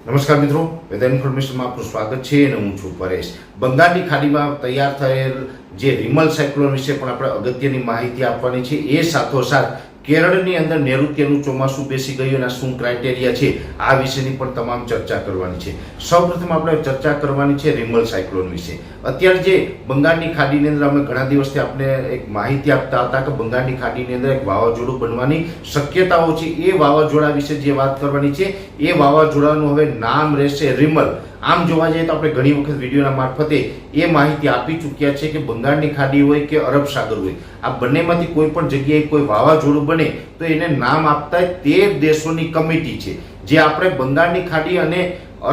નમસ્કાર મિત્રો વેધર ઇન્ફોર્મેશનમાં આપનું સ્વાગત છે અને હું છું પરેશ. બંગાળની ખાડીમાં તૈયાર થયેલ જે રિમલ સાયક્લોન વિશે પણ આપણે અગત્યની માહિતી આપવાની છે. એ સાથોસાથ કેરળની અંદર નૈઋત્યનું ચોમાસું બેસી ગયું અને શું ક્રાઇટેરિયા છે, આ વિશેની પણ તમામ ચર્ચા કરવાની છે. સૌપ્રથમ આપણે ચર્ચા કરવાની છે રિમલ સાયક્લોન વિશે. અત્યારે જે બંગાળની ખાડીની અંદર અમે ઘણા દિવસથી આપણે એક માહિતી આપતા હતા કે બંગાળની ખાડીની અંદર એક વાવાઝોડું બનવાની શક્યતાઓ છે. એ વાવાઝોડા વિશે જે વાત કરવાની છે, એ વાવાઝોડાનું હવે નામ રહેશે રિમલ. આમ જોવા જઈએ તો આપણે ઘણી વખત વિડીયોના મારફતે એ માહિતી આપી ચૂક્યા છે કે બંગાળની ખાડી હોય કે અરબ સાગર હોય. આ બંનેમાંથી કોઈ પણ જગ્યાએ કોઈ વાવાઝોડું બને તો એને નામ આપતા તેર દેશોની કમિટી છે. જે આપણે બંગાળની ખાડી અને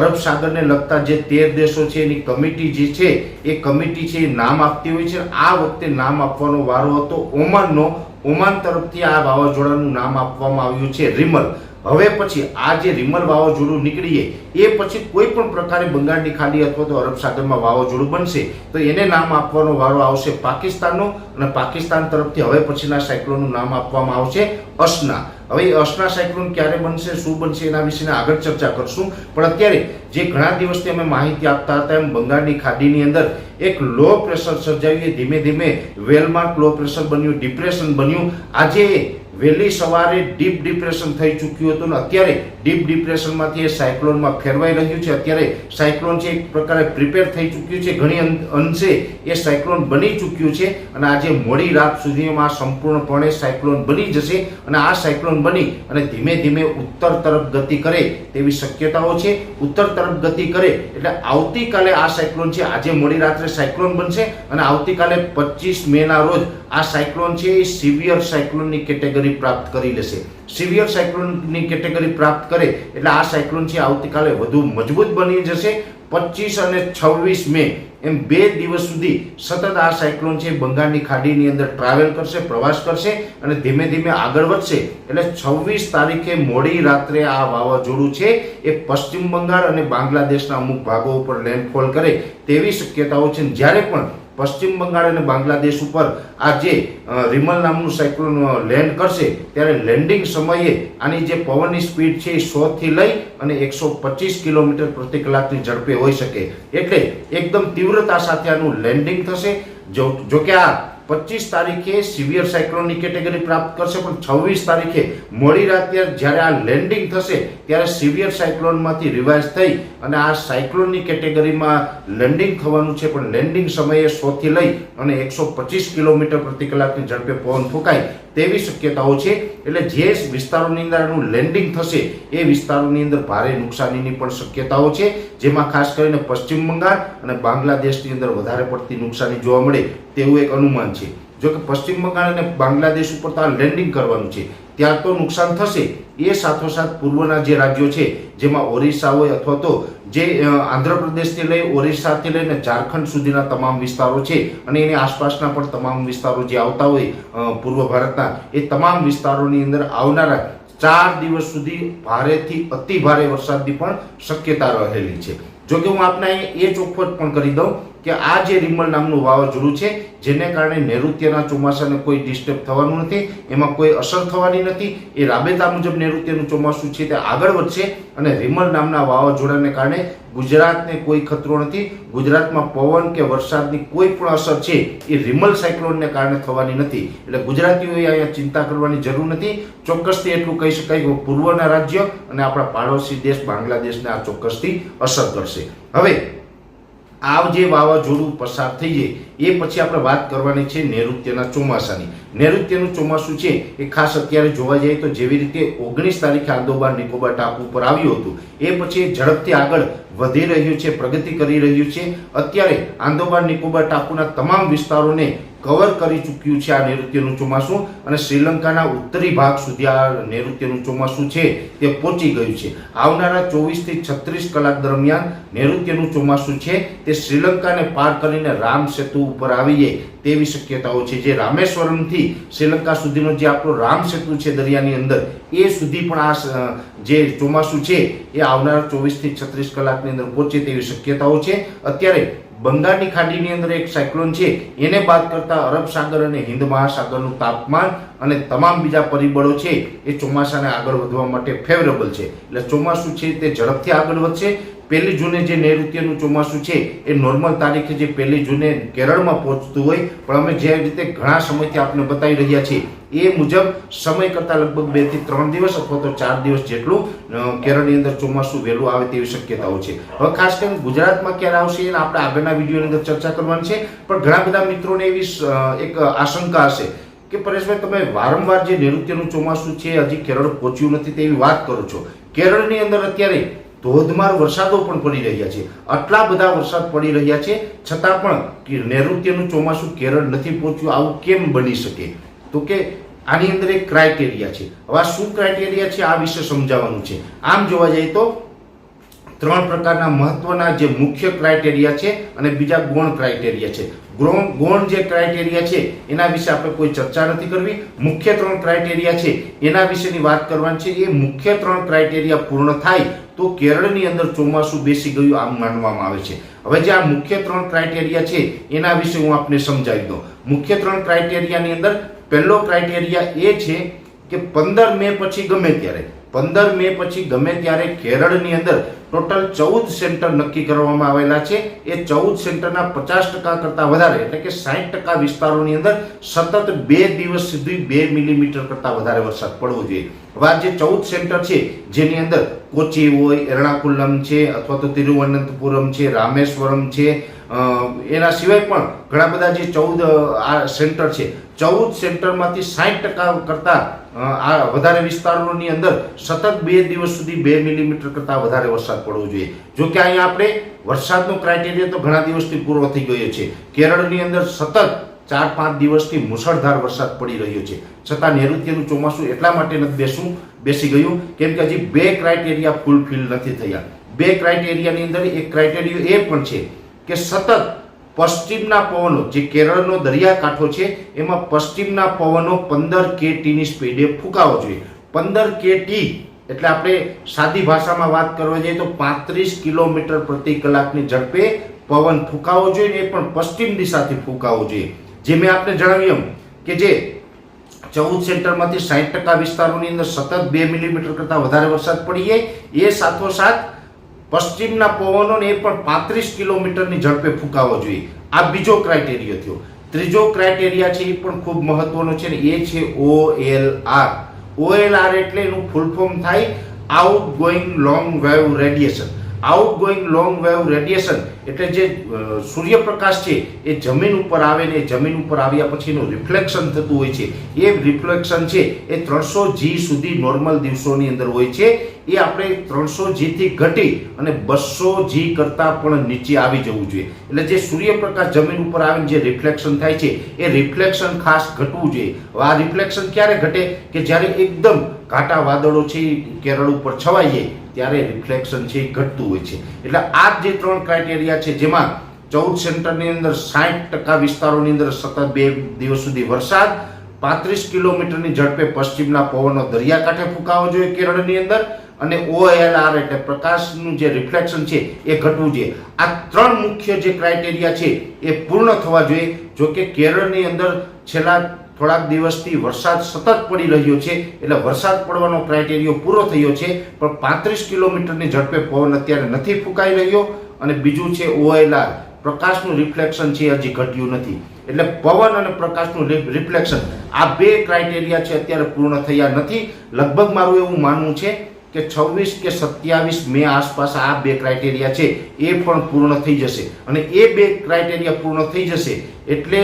અરબ સાગરને લગતા જે તેર દેશો છે એની કમિટી જે છે, એ કમિટી છે એ નામ આપતી હોય છે. આ વખતે નામ આપવાનો વારો હતો ઓમાનનો. ઓમાન તરફથી આ વાવાઝોડાનું નામ આપવામાં આવ્યું છે. રિમલ. હવે પછી આ જે રિમલ વાવાઝોડું નીકળીએ, એ પછી કોઈ પણ પ્રકારે બંગાળની ખાડી અથવા તો અરબ સાગરમાં વાવાઝોડું બનશે, તો એને નામ આપવાનો વારો આવશે પાકિસ્તાનનો અને પાકિસ્તાન તરફથી હવે પછીના સાયક્લોનનું નામ આપવામાં આવશે અસના. હવે અસના સાયક્લોન ક્યારે બનશે, શું બનશે એના વિશે આગળ ચર્ચા કરશું. પણ અત્યારે જે ઘણા દિવસથી અમે માહિતી આપતા હતા એમ બંગાળની ખાડીની અંદર, એક લો પ્રેશર સર્જાયું ધીમે ધીમે વેલમાર્ક લો પ્રેશર બન્યું, ડિપ્રેશન બન્યું. આજે વહેલી સવારે ડીપ ડિપ્રેશન થઈ ચૂક્યું હતું ને અત્યારે ડીપ ડિપ્રેશનમાંથી એ સાયક્લોનમાં ફેરવાઈ રહ્યું છે. અત્યારે સાયક્લોન છે, એક પ્રકારે પ્રિપેર થઈ ચૂક્યું છે. ઘણી અંશે એ સાયક્લોન બની ચૂક્યું છે અને આજે મોડી રાત સુધીમાં સંપૂર્ણપણે સાયક્લોન બની જશે અને આ સાયક્લોન બની અને ધીમે ધીમે ઉત્તર તરફ ગતિ કરે તેવી શક્યતાઓ છે. ઉત્તર તરફ ગતિ કરે એટલે આવતીકાલે આ સાયક્લોન છે. આજે મોડી રાત્રે સાયક્લોન બનશે અને આવતીકાલે પચીસ મેના રોજ આ સાયક્લોન છે, એ સિવિયર સાયક્લોનની કેટેગરી પ્રાપ્ત કરી લેશે. સિવિયર સાયક્લોનની કેટેગરી પ્રાપ્ત કરે એટલે આ સાયક્લોન છે, આવતીકાલે વધુ મજબૂત બની જશે. પચીસ અને છવ્વીસ મે એમ બે દિવસ સુધી સતત આ સાયક્લોન છે, બંગાળની ખાડીની અંદર ટ્રાવેલ કરશે, પ્રવાસ કરશે અને ધીમે ધીમે આગળ વધશે. એટલે છવ્વીસ તારીખે મોડી રાત્રે આ વાવાઝોડું છે, એ પશ્ચિમ બંગાળ અને બાંગ્લાદેશના અમુક ભાગો ઉપર લેન્ડફોલ કરે તેવી શક્યતાઓ છે. જ્યારે પણ પશ્ચિમ બંગાળ અને બાંગ્લાદેશ ઉપર આ જે રિમલ નામનું સાયક્લોન લેન્ડ કરશે. ત્યારે લેન્ડિંગ સમયે આની જે પવનની સ્પીડ છે એ સોથી લઈ અને એકસો પચીસ કિલોમીટર પ્રતિ કલાકની ઝડપે હોઈ શકે. એટલે એકદમ તીવ્રતા સાથે આનું લેન્ડિંગ થશે. જો જોકે આ પચીસ તારીખે સિવિયર સાયક્લોનની કેટેગરી પ્રાપ્ત કરશે, પણ છવ્વીસ તારીખે મોડી રાતે જ્યારે આ લેન્ડિંગ થશે, ત્યારે સિવિયર સાયક્લોનમાંથી રિવાઇઝ થઈ અને આ સાયક્લોનની કેટેગરીમાં લેન્ડિંગ થવાનું છે, પણ લેન્ડિંગ સમયે સોથી લઈ અને એકસો પચીસ કિલોમીટર પ્રતિ કલાકની ઝડપે પવન ફૂંકાય તેવી શક્યતાઓ છે. એટલે જે વિસ્તારોની અંદર આનું લેન્ડિંગ થશે, એ વિસ્તારોની અંદર ભારે નુકસાનીની પણ શક્યતાઓ છે, જેમાં ખાસ કરીને પશ્ચિમ બંગાળ અને બાંગ્લાદેશની અંદર વધારે પડતી નુકસાની જોવા મળે તેવું એક અનુમાન છે. જો કે પશ્ચિમ બંગાળ અને બાંગ્લાદેશ ઉપર તો આ લેન્ડિંગ કરવાનું છે. ત્યાં તો નુકસાન થશે. એ સાથોસાથ પૂર્વના જે રાજ્યો છે, જેમાં ઓરિસ્સા હોય અથવા તો જે આંધ્રપ્રદેશથી લઈ ઓરિસ્સાથી લઈને ઝારખંડ સુધીના તમામ વિસ્તારો છે અને એની આસપાસના પણ તમામ વિસ્તારો જે આવતા હોય પૂર્વ ભારતના, એ તમામ વિસ્તારોની અંદર આવનારા ચાર દિવસ સુધી ભારેથી અતિ ભારે વરસાદની પણ શક્યતા રહેલી છે. જોકે હું આપને એ ચોખવટ પણ કરી દઉં કે આ જે રિમલ નામનું વાવાઝોડું છે, જેને કારણે નૈઋત્યના ચોમાસાને કોઈ ડિસ્ટર્બ થવાનું નથી, એમાં કોઈ અસર થવાની નથી, એ રાબેતા મુજબ નૈઋત્યનું ચોમાસું છે તે આગળ વધશે અને રિમલ નામના વાવાઝોડાને કારણે ગુજરાતને કોઈ ખતરો નથી, ગુજરાતમાં પવન કે વરસાદની કોઈ પણ અસર છે, એ રિમલ સાયક્લોનને કારણે થવાની નથી. એટલે ગુજરાતીઓએ અહીંયા ચિંતા કરવાની જરૂર નથી. ચોક્કસથી એટલું કહી શકાય કે પૂર્વના રાજ્ય અને આપણા પાડોશી દેશ બાંગ્લાદેશને આ ચોક્કસથી અસર કરશે. હવે આ જે વાવાઝોડું પસાર થઈ જાય એ પછી આપણે વાત કરવાની છે નૈઋત્યના ચોમાસાની. નૈઋત્યનું ચોમાસું છે એ ખાસ અત્યારે જોવા જઈએ તો જેવી રીતે ઓગણીસ તારીખે આંદોબાર નિકોબાર ટાપુ ઉપર આવ્યું હતું, એ પછી ઝડપથી આગળ વધી રહ્યું છે, પ્રગતિ કરી રહ્યું છે. અત્યારે આંદોબાર નિકોબાર ટાપુના તમામ વિસ્તારોને કવર કરી ચૂક્યું છે આ નૈઋત્યનું ચોમાસું અને શ્રીલંકાના ઉત્તરી ભાગ સુધી આ નૈઋત્યનું ચોમાસું છે તે પહોંચી ગયું છે. આવનારા ચોવીસથી છત્રીસ કલાક દરમિયાન નૈઋત્યનું ચોમાસું છે તે શ્રીલંકાને પાર કરીને રામ સેતુ ઉપર આવી જાય તેવી શક્યતાઓ છે. જે રામેશ્વરમથી શ્રીલંકા સુધીનો જે આપણો રામ સેતુ છે દરિયાની અંદર, એ સુધી પણ આ જે ચોમાસું છે, એ આવનારા ચોવીસથી છત્રીસ કલાકની અંદર પહોંચે તેવી શક્યતાઓ છે. અત્યારે બંગાળની ખાડીની અંદર એક સાયક્લોન છે, એને બાદ કરતા અરબ સાગર અને હિન્દ મહાસાગરનું તાપમાન અને તમામ બીજા પરિબળો છે, એ ચોમાસાને આગળ વધવા માટે ફેવરેબલ છે. એટલે ચોમાસું છે તે ઝડપથી આગળ વધશે પહેલી જૂને જે નૈઋત્યનું ચોમાસું છે, એ નોર્મલ તારીખે જે પહેલી જૂને કેરળમાં પહોંચતું હોય, પણ અમે જે રીતે ઘણા સમયથી આપને બતાવી રહ્યા છીએ, એ મુજબ સમય કરતાં લગભગ બેથી ત્રણ દિવસ અથવા તો ચાર દિવસ જેટલું કેરળની અંદર ચોમાસું વહેલું આવે તેવી શક્યતાઓ છે. હવે ખાસ કરીને ગુજરાતમાં ક્યારે આવશે એને આપણે આગળના વિડીયોની અંદર ચર્ચા કરવાની છે, પણ ઘણા બધા મિત્રોને એવી એક આશંકા હશે કે પરેશભાઈ, તમે વારંવાર જે નૈઋત્યનું ચોમાસું છે, હજી કેરળ પહોંચ્યું નથી તેવી વાત કરો છો. કેરળની અંદર અત્યારે ધોધમાર વરસાદો પણ પડી રહ્યા છે. આટલા બધા વરસાદ પડી રહ્યા છે. છતાં પણ નૈઋત્યનું ચોમાસું કેરળ નથી પહોંચ્યું, આવું કેમ બની શકે? તો કે આની અંદર એક ક્રાઇટેરિયા છે. હવે શું ક્રાઇટેરિયા છે? આ વિશે સમજાવવાનું છે. આમ જોવા જઈએ તો ત્રણ પ્રકારના મહત્વના જે મુખ્ય ક્રાઇટેરિયા છે અને બીજા ગૌણ ક્રાઇટેરિયા છે. ગૌણ જે ક્રાઇટેરિયા છે, એના વિશે આપણે કોઈ ચર્ચા નથી કરવી. મુખ્ય ત્રણ ક્રાઇટેરિયા છે, એના વિશેની વાત કરવાની છે. એ મુખ્ય ત્રણ ક્રાઇટેરિયા પૂર્ણ થાય તો કેરળની અંદર ચોમાસું બેસી ગયું આમ માનવામાં આવે છે. હવે જે આ મુખ્ય ત્રણ ક્રાઇટેરિયા છે, એના વિશે હું આપને સમજાવી દઉં. મુખ્ય ત્રણ ક્રાઇટેરિયાની અંદર પહેલો ક્રાઇટેરિયા એ છે કે પંદર મે પછી ગમે ત્યારે. પંદર મે પછી ગમે ત્યારે કેરળની અંદર ટોટલ ચૌદ સેન્ટર નક્કી કરવામાં આવેલા છે. એ ચૌદ સેન્ટરના પચાસ ટકા કરતાં વધારે એટલે કે સાઠ ટકા વિસ્તારોની અંદર સતત બે દિવસ સુધી બે મિલીમીટર કરતાં વધારે વરસાદ પડવો જોઈએ. હવે જે ચૌદ સેન્ટર છે, જેની અંદર કોચી હોય, એર્ણાકુલમ છે, અથવા તો તિરુવનંતપુરમ છે, રામેશ્વરમ છે એના સિવાય પણ ઘણા બધા જે ચૌદ આ સેન્ટર છે, ચૌદ સેન્ટરમાંથી સાઠ ટકા કરતાં આ વધારે વિસ્તારોની અંદર સતત બે દિવસ સુધી બે મિલીમીટર કરતાં વધારે વરસાદ પડવો જોઈએ. જો કે અહીંયા આપણે વરસાદનો ક્રાઇટેરિયા તો ઘણા દિવસથી પૂરો થઈ ગયો છે. કેરળની અંદર સતત ચાર પાંચ દિવસથી મુસળધાર વરસાદ પડી રહ્યો છે. છતાં નૈઋત્યનું ચોમાસું એટલા માટે નથી બેસું બેસી ગયું, કેમ કે હજી બે ક્રાઇટેરિયા ફૂલફિલ નથી થયા. બે ક્રાઇટેરિયાની અંદર એક ક્રાઇટેરિયો એ પણ છે કે સતત પશ્ચિમના પવનો જે કેરળનો દરિયાકાંઠો છે, એમાં પશ્ચિમના પવનો પંદર કેટીની સ્પીડે ફૂંકાવો જોઈએ. પંદર કેટી, એટલે આપણે સાદી ભાષામાં વાત કરવા જઈએ તો પાંત્રીસ કિલોમીટર પ્રતિ કલાકની ઝડપે પવન ફૂંકાવો જોઈએ એ પણ પશ્ચિમ દિશાથી ફૂંકાવો જોઈએ. જે મેં આપને જણાવ્યું કે જે ચૌદ સેન્ટરમાંથી સાઠ ટકા વિસ્તારોની અંદર સતત બે મિલીમીટર કરતાં વધારે વરસાદ જાય, એ સાથોસાથ પશ્ચિમના પવનોને એ પણ પાંત્રીસ કિલોમીટરની ઝડપે ફૂંકાવો જોઈએ. આ બીજો ક્રાઇટેરિયો થયો. ત્રીજો ક્રાઇટેરિયા છે એ પણ ખૂબ મહત્વનો છે ને એ છે O L R O L R એટલે એનું ફૂલ ફોર્મ થાય outgoing long wave radiation outgoing long wave radiation એટલે જે સૂર્યપ્રકાશ છે, એ જમીન ઉપર આવે ને જમીન ઉપર આવ્યા પછી એનું રિફ્લેક્શન થતું હોય છે. એ રિફ્લેક્શન છે, એ ત્રણસો જી સુધી નોર્મલ દિવસોની અંદર હોય છે. એ આપણે ત્રણસો જીથી ઘટી અને બસો જી કરતાં પણ નીચે આવી જવું જોઈએ. એટલે જે સૂર્યપ્રકાશ જમીન ઉપર આવીને જે રિફ્લેક્શન થાય છે, એ રિફ્લેક્શન ખાસ ઘટવું જોઈએ. આ રિફ્લેક્શન ક્યારે ઘટે? કે જ્યારે એકદમ ઘાટા વાદળો છે, કેરળ ઉપર છવાઈ જાય ત્યારે રિફ્લેક્શન છે એ ઘટતું હોય છે. એટલે આ જે ત્રણ ક્રાઇટેરિયા છે, જેમાં ચૌદ સેન્ટરની અંદર સાઠ ટકા વિસ્તારોની અંદર સતત બે દિવસ સુધી વરસાદ, પાંત્રીસ કિલોમીટરની ઝડપે પશ્ચિમના પવનો દરિયાકાંઠે ફૂંકાવો જોઈએ કેરળની અંદર અને ઓએલઆર એટલે પ્રકાશનું જે રિફ્લેક્શન છે એ ઘટવું જોઈએ. આ ત્રણ મુખ્ય જે ક્રાઇટેરિયા છે એ પૂર્ણ થવા જોઈએ. જો કે કેરળની અંદર છેલ્લા થોડાક દિવસથી વરસાદ સતત પડી રહ્યો છે, એટલે વરસાદ પડવાનો ક્રાઇટેરિયો પૂરો થયો છે, પણ પાંત્રીસ કિલોમીટરની ઝડપે પવન અત્યારે નથી ફૂંકાઈ રહ્યો. અને બીજું છે ઓએલઆર પ્રકાશનું રિફ્લેક્શન છે હજી ઘટ્યું નથી. એટલે પવન અને પ્રકાશનું રિફ્લેક્શન આ બે ક્રાઇટેરિયા છે અત્યારે પૂર્ણ થયા નથી. લગભગ મારું એવું માનવું છે કે છવ્વીસ કે સત્યાવીસ મે આસપાસ આ બે ક્રાઇટેરિયા છે. એ પણ પૂર્ણ થઈ જશે. અને એ બે ક્રાઇટેરિયા પૂર્ણ થઈ જશે એટલે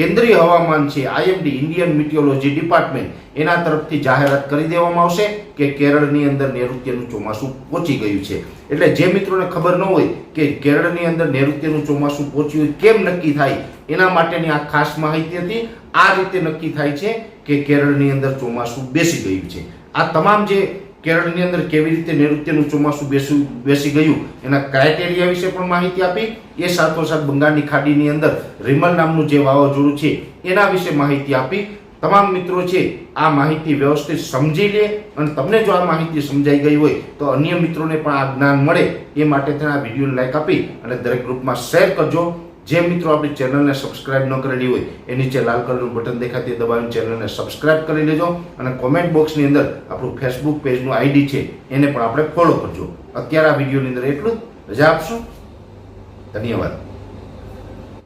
કેન્દ્રીય હવામાન છે આઈએમડી ઇન્ડિયન મિટિયોલોજી ડિપાર્ટમેન્ટ એના તરફથી જાહેરાત કરી દેવામાં આવશે કે કેરળની અંદર નૈઋત્યનું ચોમાસું પહોંચી ગયું છે. એટલે જે મિત્રોને ખબર ન હોય કે કેરળની અંદર નૈઋત્યનું ચોમાસું પહોંચ્યું કેમ નક્કી થાય, એના માટેની આ ખાસ માહિતી હતી. આ રીતે નક્કી થાય છે કે કેરળની અંદર ચોમાસું બેસી ગયું છે. આ તમામ જે કેરળની અંદર કેવી રીતે નૈઋત્યનું ચોમાસું બેસું, બેસી ગયું એના ક્રાઇટેરિયા વિશે પણ માહિતી આપી. એ સાથોસાથ બંગાળની ખાડીની અંદર રિમલ નામનું જે વાવાઝોડું છે, એના વિશે માહિતી આપી. તમામ મિત્રો છે, આ માહિતી વ્યવસ્થિત સમજી લે અને તમને જો આ માહિતી સમજાઈ ગઈ હોય તો અન્ય મિત્રોને પણ આ જ્ઞાન મળે. એ માટે તેને વિડીયોને લાઈક આપી અને દરેક ગ્રુપમાં શેર કરજો. જે મિત્રો આપણી ચેનલને સબસ્ક્રાઇબ ન કરેલી હોય એ નીચે લાલ કલરનું બટન દેખાતી દબાવીને ચેનલને સબસ્ક્રાઇબ કરી લેજો અને કોમેન્ટ બોક્સની અંદર આપણું ફેસબુક પેજનું આઈડી છે, એને પણ આપણે ફોલો કરજો. અત્યારે આ વિડીયોની અંદર એટલું જ. રજા આપશો. ધન્યવાદ.